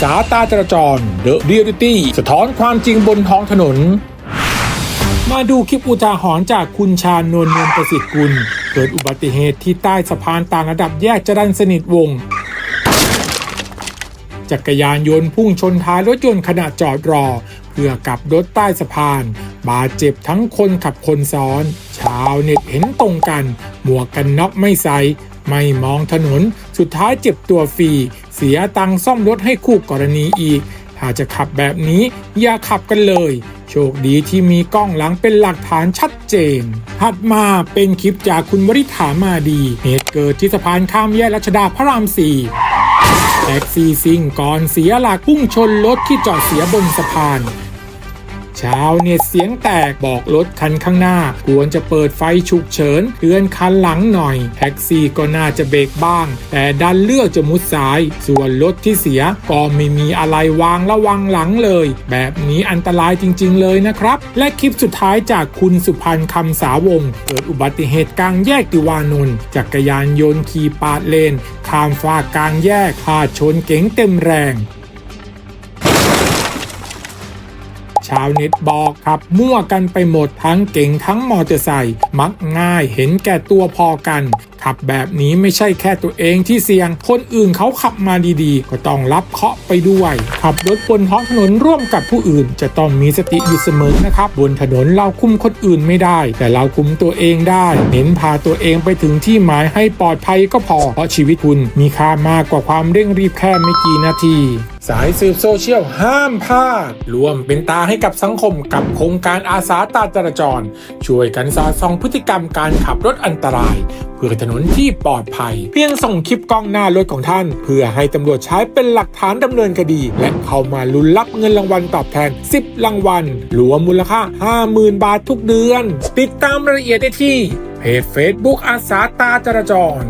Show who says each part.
Speaker 1: สาตาจราจร The Reality สะท้อนความจริงบนท้องถนน มาดูคลิปอุทาหรณ์จากคุณชาญนวลนวลประสิทธิ์กุล เกิดอุบัติเหตุที่ใต้สะพานต่างระดับแยกจรัญสนิทวงจักรยานยนต์พุ่งชนท้ายรถยนต์ขณะจอดรอ เพื่อกลับรถใต้สะพาน บาดเจ็บทั้งคนขับคนซ้อน ชาวเน็ตเห็นตรงกัน หมวกกันน็อกไม่ใส่ไม่มองถนน สุดท้ายเจ็บตัวฟรี สียตังค์ซ่อมรถให้คู่กรณีอีก ถ้าจะขับแบบนี้อย่าขับกันเลย โชคดีที่มีกล้องหลังเป็นหลักฐานชัดเจน ถัดมาเป็นคลิปจากคุณวริษฐามาดี เหตุเกิดที่สะพานข้ามแยกรัชดาพระรามสี่แท็กซี่ซิ่งก่อนเสียหลักพุ่งชนรถที่จอดเสียบนสะพาน ชาวเน็ตเสียงแตกบอกรถคันข้างหน้า ควรจะเปิดไฟฉุกเฉินเตือนคันหลังหน่อย แท็กซี่ก็น่าจะเบรกบ้าง แต่ดันเลือกจะมุดซ้าย ส่วนรถที่เสียก็ไม่มีอะไรวางระวังหลังเลย แบบนี้อันตรายจริง ๆ เลยนะครับ และคลิปสุดท้ายจากคุณสุพันธ์คำสาวงเกิดอุบัติเหตุกลางแยกติวานนท์จักรยานยนต์ขี่ปาดเลน ข้ามฟากกลางแยกพาชนเก๋งเต็มแรง ชาวเน็ตบอกครับ มั่วกันไปหมดทั้งเก่งทั้งมอเตอร์ไซค์มักง่ายเห็นแก่ตัวพอกัน ขับแบบนี้ไม่ใช่แค่ตัวเองที่เสี่ยง คนอื่นเขาขับมาดีๆ ก็ต้องรับเคาะไปด้วย ขับรถบนท้องถนนร่วมกับผู้อื่น จะต้องมีสติอยู่เสมอนะครับ บนถนนเราคุมคนอื่นไม่ได้ แต่เราคุมตัวเองได้ เน้นพาตัวเองไปถึงที่หมายให้ปลอดภัยก็พอ เพราะชีวิตคุณมีค่ามากกว่าความเร่งรีบแค่ไม่กี่นาทีสายสืบโซเชียลห้ามพลาดรวมเป็นตาให้กับสังคมกับโครงการอาสาตาจราจร ช่วยกันสอดส่องพฤติกรรมการขับรถอันตราย พื่อถนนที่ปลอดภัย เพียงส่งคลิปกล้องหน้ารถของท่าน เพื่อให้ตำรวจใช้เป็นหลักฐานดำเนินคดี และเข้ามาลุ้นรับเงินรางวัลตอบแทน 10 รางวัลรวมมูลค่า 50,000 บาททุกเดือน ติดตามรายละเอียดได้ที่เพจ Facebook อาสาตาจราจร